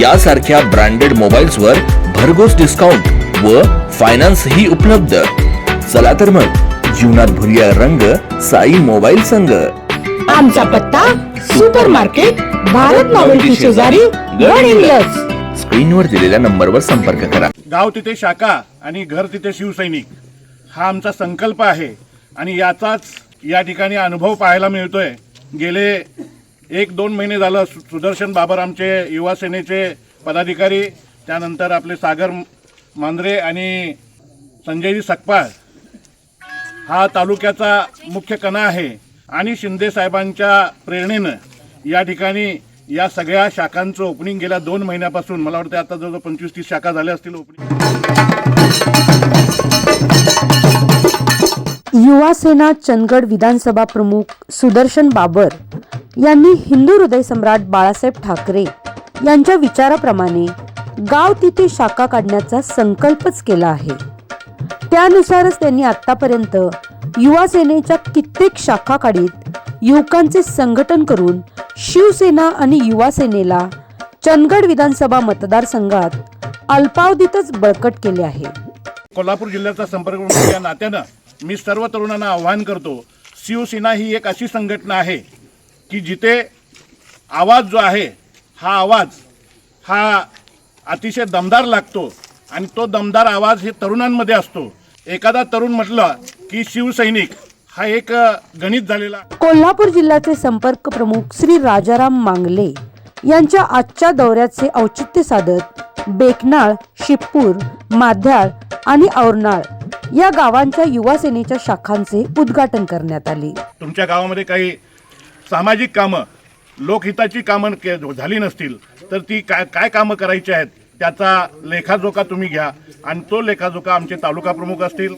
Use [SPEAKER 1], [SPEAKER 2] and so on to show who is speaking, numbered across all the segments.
[SPEAKER 1] यासारख्या branded mobiles वर भरघोस डिस्काउंट व फायनान्स ही उपलब्ध. चला तर मग जीवनात भरूया रंग साई मोबाईल संघ.
[SPEAKER 2] आमचा पत्ता सुपर मार्केट भारत नॉवेल्टी शेजारी गड हिंग्लज
[SPEAKER 1] स्क्रीनवर दिलेल्या नंबरवर संपर्क करा.
[SPEAKER 3] गाव तिथे शाखा आणि घर तिथे शिवसैनिक. हा आमचा संकल्प आहे आणि याचाच या ठिकाणी अनुभव पाहायला मिळतोय. गेले एक दोन महिने झालं सु- सुदर्शन बाबर आमचे युवा सेनेचे पदाधिकारी त्यानंतर आपले सागर मांद्रे आणि संजयजी सकपाळ. हा तालुक्याचा मुख्य कणा आहे आणि शिंदे साहेबांच्या प्रेरणेनं या ठिकाणी या सगळ्या शाखांचं ओपनिंग गेल्या दोन महिन्यापासून मला वाटतं आता जवळजवळ पंचवीस तीस शाखा झाल्या असतील ओपनिंग
[SPEAKER 4] युवा सेना चंदगड विधानसभा प्रमुख सुदर्शन बाबर यांनी हिंदू हृदय सम्राट बाळासाहेब ठाकरे यांच्या विचाराप्रमाणे गाव तिथे शाखा काढण्याचा संकल्पच केला आहे. त्यानुसारच त्यांनी आतापर्यंत युवा सेनेच्या कित्येक शाखा काढीत युवकांचे संघटन करून शिवसेना आणि युवा सेनेला चंदगड विधानसभा मतदारसंघात अल्पावधीतच बळकट केले आहे.
[SPEAKER 3] कोल्हापूर जिल्ह्याचा संपर्क या नात्यानं मी सर्व तरुणांना आव्हान करतो शिवसेना ही एक अशी संघटना आहे की जिथे आवाज जो आहे हा आवाज हा अतिशय दमदार लागतो आणि तो दमदार आवाज हे तरुणांमध्ये असतो. एखादा तरुण म्हटलं की शिवसैनिक हा एक गणित झालेला.
[SPEAKER 4] कोल्हापूर जिल्ह्याचे संपर्क प्रमुख श्री राजाराम मांगले यांच्या आजच्या दौऱ्याचे औचित्य साधत बेकनाळ शिपूर माध्याळ आणि औरनाळ या गावांच्या युवा सेनेच्या शाखांचे उद्घाटन करण्यात आले.
[SPEAKER 3] तुमच्या गावामध्ये काही सामाजिक कामं लोकहिताची कामं के झाली नसतील तर ती काय काय कामं करायची आहेत त्याचा लेखाजोखा तुम्ही घ्या. आणि तो लेखाजोखा आमचे तालुका प्रमुख असतील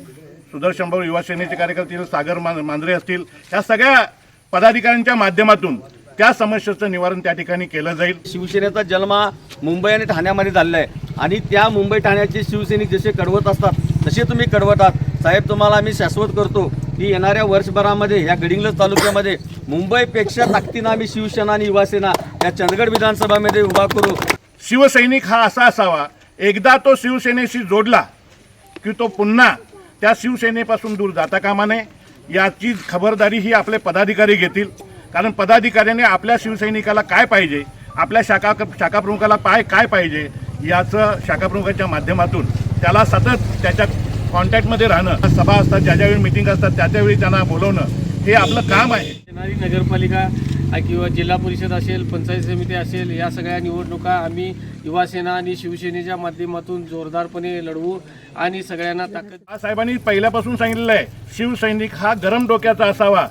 [SPEAKER 3] सुदर्शनभाऊ युवा सेनेचे कार्यकर्ते सागर मा- मांजरे असतील ह्या सगळ्या पदाधिकाऱ्यांच्या माध्यमातून त्या समस्येचं निवारण त्या ठिकाणी केलं जाईल.
[SPEAKER 5] शिवसेनेचा जन्म हा मुंबई आणि ठाण्यामध्ये झालेला आहे. आणि त्या मुंबई ठाण्याचे शिवसैनिक जसे कडवत असतात तसे तुम्ही कडवतात साहेब तुम्हाला आम्ही शाश्वत करतो. की येणाऱ्या वर्षभरामध्ये या गडिंग्लज तालुक्यामध्ये मुंबईपेक्षा ताकदीनं आम्ही शिवसेना आणि युवासेना या चंदगड विधानसभामध्ये उभा करू
[SPEAKER 3] शिवसैनिक हा असा असावा एकदा तो शिवसेनेशी जोडला की तो पुन्हा त्या शिवसेनेपासून दूर जाता कामा नये. याची खबरदारी ही आपले पदाधिकारी घेतील. कारण पदाधिकाऱ्याने आपल्या शिवसैनिकाला काय पाहिजे आपल्या शाखा शाखाप्रमुखाला पाय काय पाहिजे याचं शाखाप्रमुखाच्या माध्यमातून त्याला सतत त्याच्या कॉन्टॅक्टमध्ये राहणं सभा असतात ज्या ज्यावेळी मिटिंग असतात त्या त्यावेळी त्यांना बोलवणं हे आपलं काम आहे.
[SPEAKER 6] नगरपालिका किंवा जिल्हा परिषद असेल पंचायत समिती असेल या सगळ्या निवडणुका आम्ही युवासेना आणि शिवसेनेच्या माध्यमातून जोरदारपणे लढवू आणि सगळ्यांना ताकद
[SPEAKER 3] साहेबांनी पहिल्यापासून सांगितलेलं आहे शिवसैनिक हा गरम डोक्याचा असावा.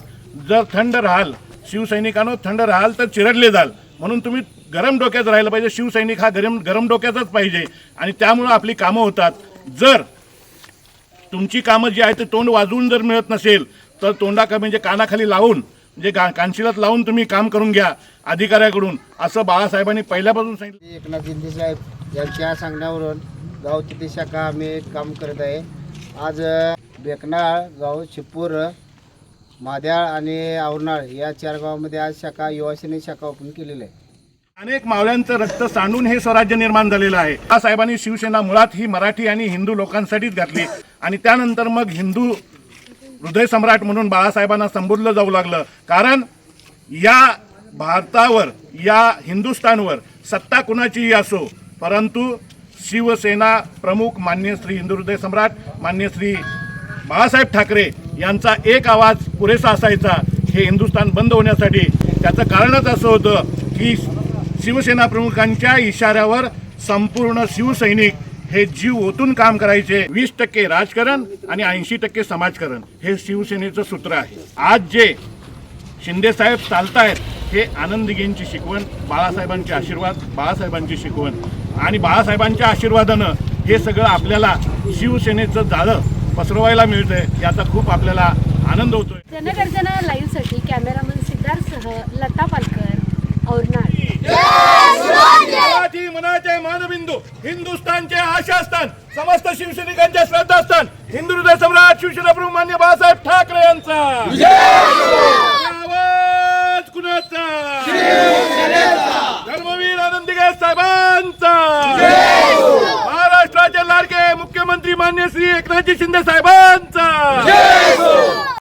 [SPEAKER 3] जर थंड राहाल शिवसैनिकांनो थंड राहाल तर चिरडले जाल. म्हणून तुम्ही गरम डोक्याचं राहिलं पाहिजे. शिवसैनिक हा गरम गरम डोक्याचाच पाहिजे. आणि त्यामुळं आपली कामं होतात. जर तुमची कामं जी आहे ते तोंड वाजवून जर मिळत नसेल तर तोंडा म्हणजे कानाखाली लावून म्हणजे का कानशिलात लावून तुम्ही काम करून घ्या अधिकाऱ्याकडून असं बाळासाहेबांनी पहिल्यापासून सांगितलं.
[SPEAKER 7] एकनाथ शिंदे साहेब यांच्या सांगण्यावरून गाव तिथे शाखा आम्ही काम करत आहे. आज बेकनाळ गाव शिपूर माद्याळ आणि औरनाळ या चार गावामध्ये आज शाखा युवासेने शाखा ओपन केलेली आहे.
[SPEAKER 3] अनेक मावळ्यांचं रक्त सांडून हे स्वराज्य निर्माण झालेलं आहे. साहेबांनी शिवसेना मुळात ही मराठी आणि हिंदू लोकांसाठीच घातली. आणि त्यानंतर मग हिंदू हृदय सम्राट म्हणून बाळासाहेबांना संबोधलं जाऊ लागलं. कारण या भारतावर या हिंदुस्थानवर सत्ता कुणाचीही असो परंतु शिवसेना प्रमुख मान्य श्री हिंदू हृदय सम्राट मान्य श्री बाळासाहेब ठाकरे यांचा एक आवाज पुरेसा असायचा. हे हिंदुस्थान बंद होण्यासाठी. त्याचं कारणच असं होतं की शिवसेना प्रमुखांच्या इशाऱ्यावर संपूर्ण शिवसैनिक हे जीव ओतून काम करायचे. वीस टक्के राजकारण आणि ऐंशी टक्के समाजकारण हे शिवसेनेचं सूत्र आहे. आज जे शिंदे साहेब चालतायत हे आनंदगींची शिकवण बाळासाहेबांचे आशीर्वाद बाळासाहेबांची शिकवण. आणि बाळासाहेबांच्या आशीर्वादानं हे सगळं आपल्याला शिवसेनेचं जाळं पसरवायला मिळतंय याचा खूप आपल्याला आनंद होतोय.
[SPEAKER 8] जनगर्जना लाईव्हसाठी कॅमेरामन सिद्धार्थसह लता पालकर.
[SPEAKER 3] मनाचे मानबिंदू हिंदुस्थानचे आशास्थान समस्त शिवसैनिकांचे श्रद्धास्थान हिंदू हृदय सम्राट शिवसेना प्रमुख मान्य बाळासाहेब ठाकरे यांचा. आवाज कुणाचा? धर्मवीर आनंदीगे साहेबांचा. महाराष्ट्राचे लाडके मुख्यमंत्री मान्य श्री एकनाथजी शिंदे साहेबांचा.